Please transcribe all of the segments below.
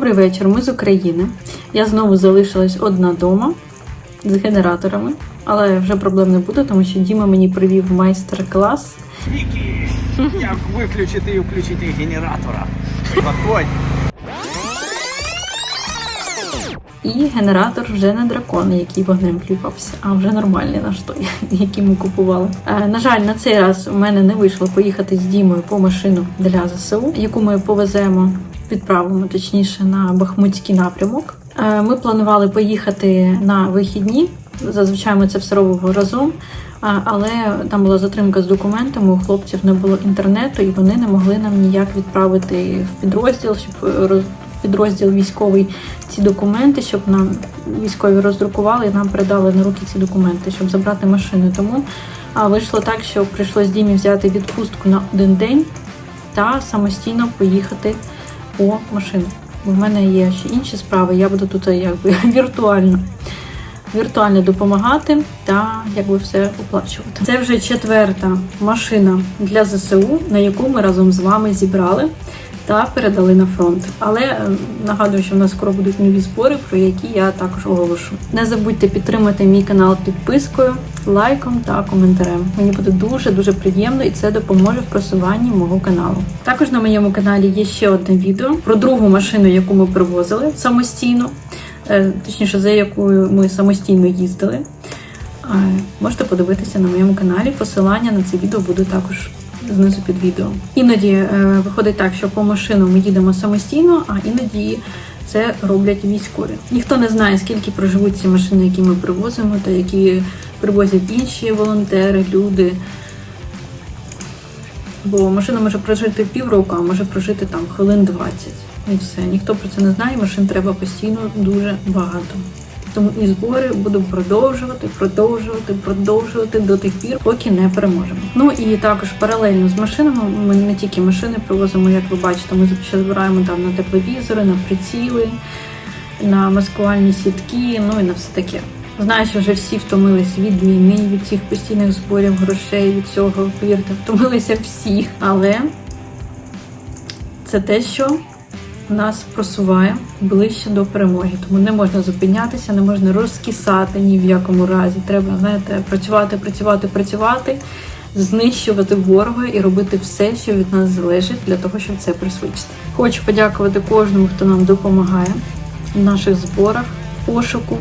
Добрий вечір, ми з України. Я знову залишилась одна дома з генераторами, але вже проблем не буде, тому що Діма мені привів майстер-клас. Вікі, як виключити і включити генератора. Заходь. І генератор вже не дракон, який вогнем плювався, а вже нормальний наш той, який ми купували. Е, на жаль, на цей раз у мене не вийшло поїхати з Дімою по машину для ЗСУ, яку ми повеземо, відправимо точніше на Бахмутський напрямок. Е, ми планували поїхати на вихідні. Зазвичай ми це все робимо разом. Але там була затримка з документами, у хлопців не було інтернету, і вони не могли нам ніяк відправити в підрозділ, щоб е, підрозділ військовий ці документи, щоб нам військові роздрукували і нам передали на руки ці документи, щоб забрати машину. Тому а, вийшло так, що прийшлось Дімі взяти відпустку на один день та самостійно поїхати по машину. Бо в мене є ще інші справи, я буду тут якби віртуально віртуально допомагати та якби все оплачувати. Це вже четверта машина для ЗСУ, на яку ми разом з вами зібрали та передали на фронт. Але е, нагадую, що в нас скоро будуть нові збори, про які я також оголошу. Не забудьте підтримати мій канал підпискою, лайком та коментарем. Мені буде дуже дуже приємно і це допоможе в просуванні мого каналу. Також на моєму каналі є ще одне відео про другу машину, яку ми привозили самостійно е, точніше, за якою ми самостійно їздили. Е, Можете подивитися на моєму каналі. Посилання на це відео буде також знизу під відео. Іноді е, виходить так, що по машину ми їдемо самостійно, а іноді це роблять військові. Ніхто не знає, скільки проживуть ці машини, які ми привозимо, та які привозять інші волонтери, люди. Бо машина може прожити півроку, а може прожити там хвилин 20. І все. Ніхто про це не знає, машин треба постійно дуже багато. Тому і збори буду продовжувати, продовжувати, продовжувати до тих пір, поки не переможемо. Ну і також паралельно з машинами ми не тільки машини привозимо, як ви бачите, ми ще збираємо там на тепловізори, на приціли, на маскувальні сітки, ну і на все таке. Знаю, що вже всі втомились від війни, від цих постійних зборів грошей, від цього, повірте, втомилися всі. Але це те, що нас просуває ближче до перемоги. Тому не можна зупинятися, не можна розкисати ні в якому разі. Треба, знаєте, працювати, працювати, працювати, знищувати ворога і робити все, що від нас залежить, для того, щоб це присвідчити. Хочу подякувати кожному, хто нам допомагає в наших зборах, пошуку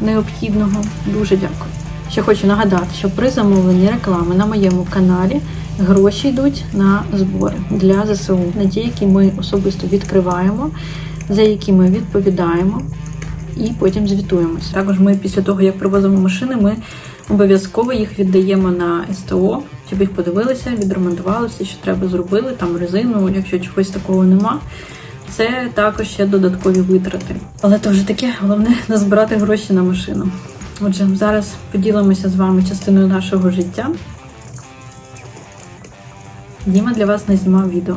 необхідного. Дуже дякую. Ще хочу нагадати, що при замовленні реклами на моєму каналі гроші йдуть на збори для ЗСУ, на ті, які ми особисто відкриваємо, за які ми відповідаємо і потім звітуємося. Також ми після того, як привозимо машини, ми обов'язково їх віддаємо на СТО, щоб їх подивилися, відремонтували все, що треба зробили, там резину, якщо чогось такого нема. Це також ще додаткові витрати. Але то вже таке, головне назбирати гроші на машину. Отже, зараз поділимося з вами частиною нашого життя. Діма для вас не знімав відео.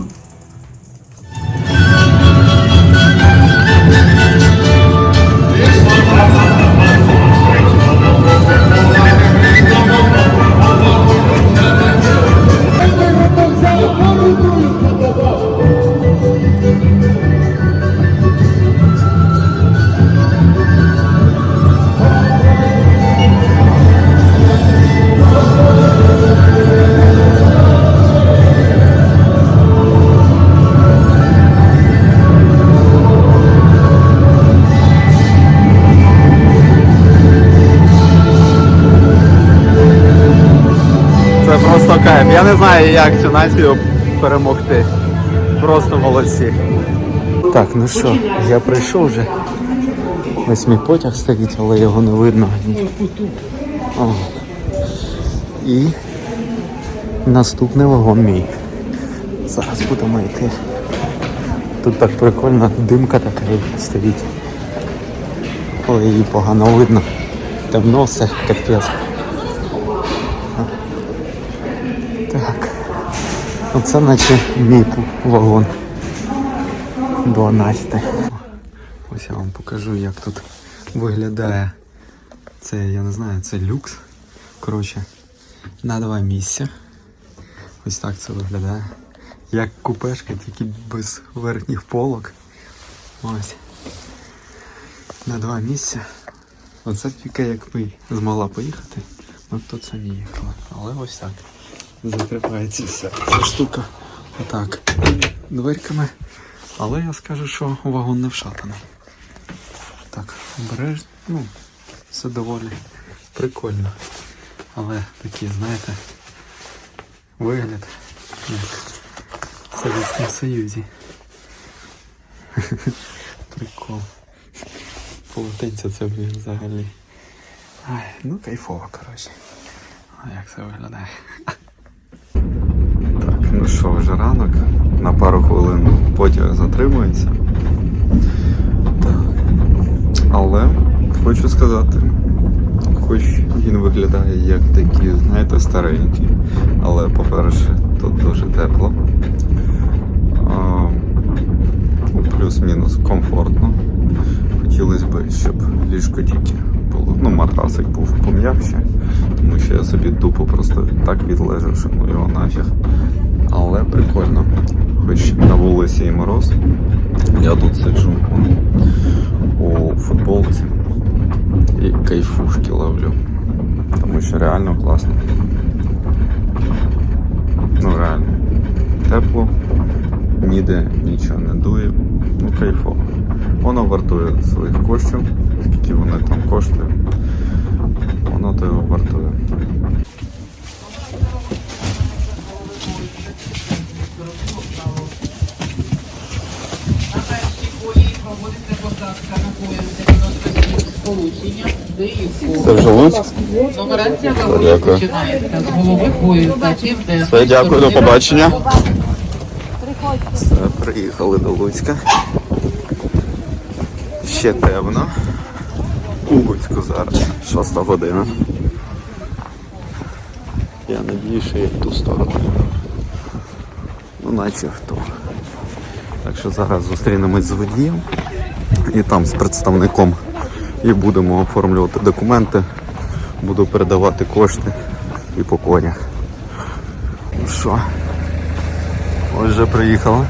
Знаю, як цю націю перемогти. Просто молодці. Так, ну що, я прийшов вже. Ось мій потяг стоїть, але його не видно. О. І наступний вагон мій. Зараз будемо йти. Тут так прикольно, димка така стоїть. Але її погано видно. Темно все, капець. Оце наче мій вагон. 12. Ось я вам покажу, як тут виглядає. Це, я не знаю, це люкс. Коротше, на два місця. Ось так це виглядає. Як купешка, тільки без верхніх полок. Ось. На два місця. Оце тільки якби змогла поїхати, то це не їхала. Але ось так. Закривається вся ця штука. Отак. Дверками. Але я скажу, що вагон не вшатаний. Так, обережно. Ну, все доволі прикольно. Але такий, знаєте, вигляд як в Совєтському Союзі. Прикол. Полотенця це блін взагалі. Ай, ну кайфово, коротше. А як це виглядає? Що, вже ранок. На пару хвилин потяг затримується. Але хочу сказати, хоч він виглядає як такий, знаєте, старенький. Але, по-перше, тут дуже тепло. Ну, плюс-мінус комфортно. Хотілося б, щоб ліжко тільки було. Ну, матрасик був пом'якше, тому що я собі дупу просто так відлежав, що ну його нафіг. Але прикольно. Хоч на вулиці і мороз. Я тут сиджу у футболці і кайфушки ловлю. Тому що реально класно. Ну реально. Тепло, ніде нічого не дує. Ну кайфово. Воно вартує своїх коштів, скільки вони там коштують. Воно Сполучення, Це вже Луцьк? Операція Дякую. починається з голови поїзда, чим. Все, дякую, до побачення. Все, приїхали до Луцька. Ще темно. У Луцьку зараз. Шоста година. Я надію, що я в ту сторону. Ну, наче в ту. Так що зараз зустрінемось з водієм і там з представником і будемо оформлювати документи, буду передавати кошти і по конях. Ну що? Ось вже приїхала.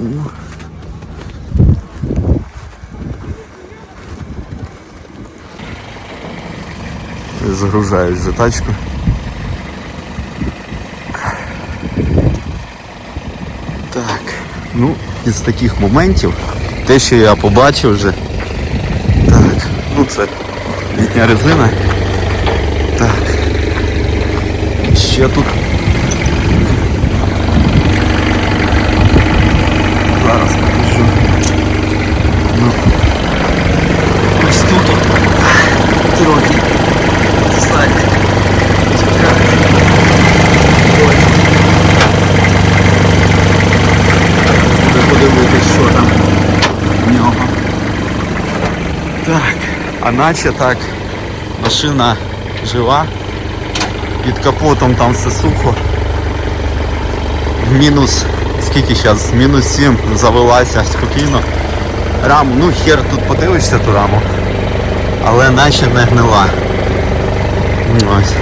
Ну. Загружають за тачку. Так, ну, із таких моментів, те, що я побачив вже. Так, ну це літня резина. Так. Ще тут. Зараз покажу. Ну. Ось тут от. трохи. Задник. Треба подивитись, що там в нього. Так, наче так, машина жива, під капотом там все сухо. Мінус, скільки зараз? Мінус 7 завелася спокійно. Раму, ну хер тут подивишся ту раму, але наче не гнила. Ось.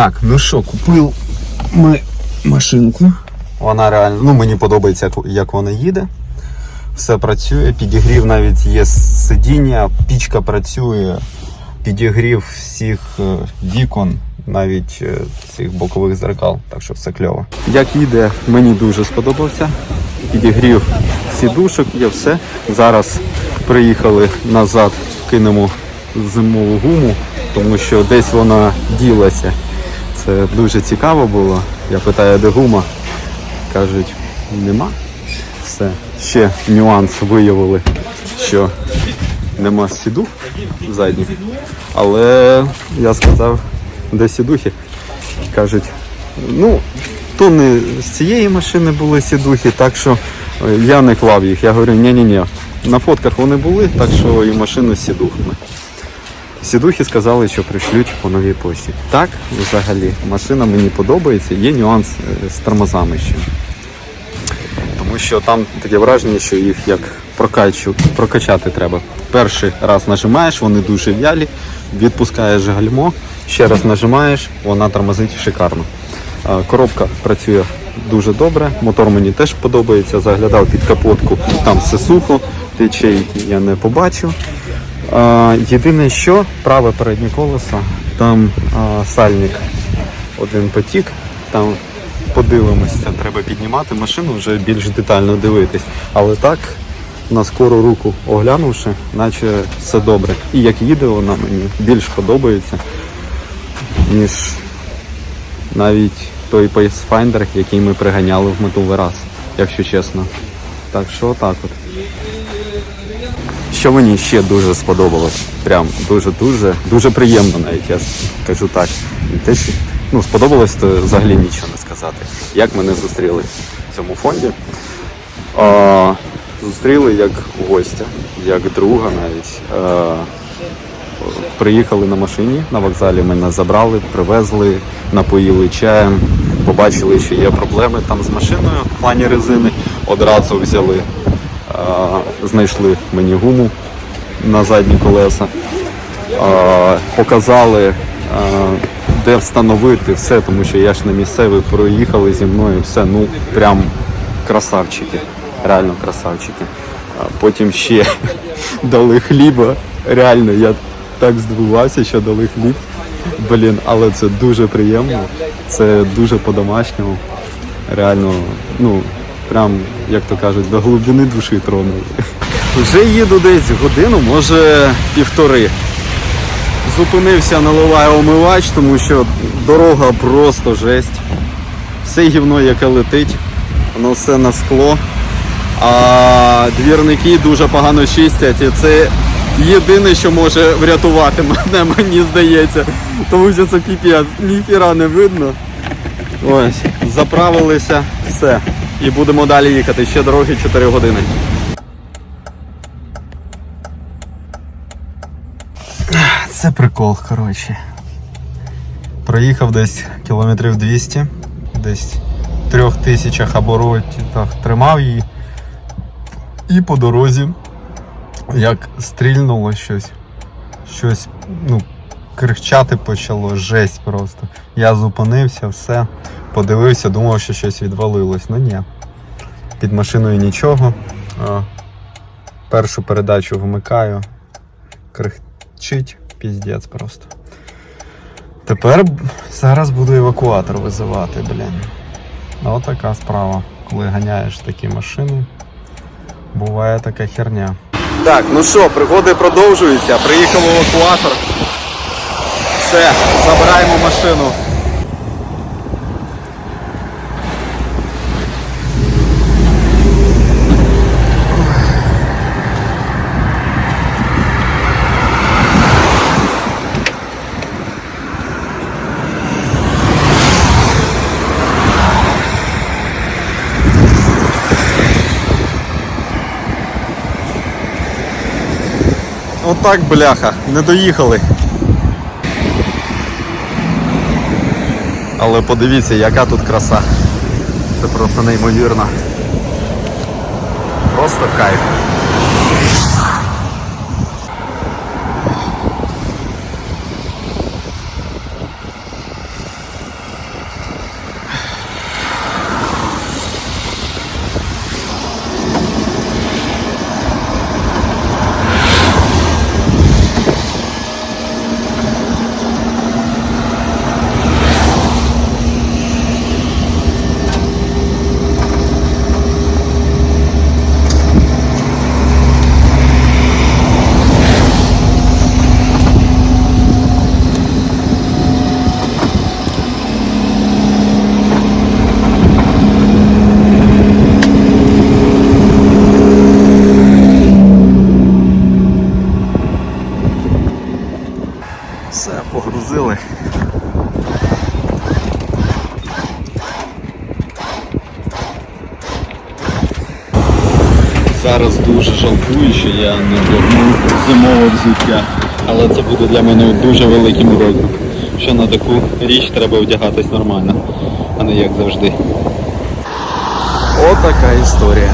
Так, ну що, купив ми машинку. Вона реально, ну мені подобається, як, вона їде. Все працює, підігрів навіть є сидіння, пічка працює, підігрів всіх е, вікон, навіть е, цих бокових зеркал, так що все кльово. Як їде, мені дуже сподобався. Підігрів сідушок, є все. Зараз приїхали назад, кинемо зимову гуму, тому що десь вона ділася. Це дуже цікаво було. Я питаю, де гума. Кажуть, нема. Все, ще нюанс виявили, що нема сідух задніх. Але я сказав, де сідухи. Кажуть, ну, то не з цієї машини були сідухи, так що е, я не клав їх. Я говорю, ні-ні-ні. На фотках вони були, так що і машину з сідухами. Сідухи сказали, що пришлють по новій пошті. Так, взагалі, машина мені подобається, є нюанс е, з тормозами ще. Тому що там таке враження, що їх як прокачу, прокачати треба. Перший раз нажимаєш, вони дуже в'ялі, відпускаєш гальмо, ще раз нажимаєш, вона тормозить шикарно. Коробка працює дуже добре, мотор мені теж подобається. Заглядав під капотку, там все сухо, течей я не побачив. Єдине, що праве переднє колесо, там сальник один потік, там подивимось, це треба піднімати машину, вже більш детально дивитись. Але так, на скору руку оглянувши, наче все добре. І як їде вона мені більш подобається, ніж навіть той Pacefinder, який ми приганяли в минулий раз, якщо чесно. Так що так от. Що мені ще дуже сподобалось, прям дуже-дуже, дуже приємно навіть, я скажу так. Те, що ну, сподобалось, то взагалі нічого не сказати. Як мене зустріли в цьому фонді. А, зустріли як гостя, як друга навіть. А, приїхали на машині на вокзалі, мене забрали, привезли, напоїли чаєм, побачили, що є проблеми там з машиною в плані резини. Одразу взяли, знайшли мені гуму на задні колеса, показали, де встановити все, тому що я ж не місцевий, проїхали зі мною, все, ну прям красавчики, реально красавчики. Потім ще дали хліба. Реально, я так здивувався, що дали хліб. Блін, але це дуже приємно. Це дуже по-домашньому. Реально, ну, прям, як то кажуть, до глибини душі тронули. Вже їду десь годину, може півтори. Зупинився, наливаю омивач, тому що дорога просто жесть. Все гівно, яке летить, воно все на скло. А двірники дуже погано чистять, і це єдине, що може врятувати мене, мені здається. Тому що це піпець, ніхіра не видно. Ось, заправилися, все. І будемо далі їхати. Ще дороги 4 години. Це прикол, коротше. Проїхав десь кілометрів 200, десь в трьох тисячах оборотах тримав її. І по дорозі, як стрільнуло щось, щось, ну, кричати почало, жесть просто. Я зупинився, все, подивився, думав, що щось відвалилось. Ну ні. Під машиною нічого. Першу передачу вмикаю, кричить, піздець просто. Тепер зараз буду евакуатор визивати, блін. Ось така справа, коли ганяєш такі машини. Буває така херня. Так, ну що, пригоди продовжуються. Приїхав евакуатор. Все, забираємо машину. Отак, бляха, не доїхали. Але подивіться, яка тут краса. Це просто неймовірно. Просто кайф. Взуття. Але це буде для мене дуже великим уроком. Що на таку річ треба вдягатись нормально, а не як завжди. Отака історія.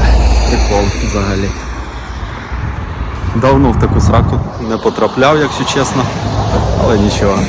Прикол взагалі. Давно в таку сраку не потрапляв, якщо чесно. Але нічого.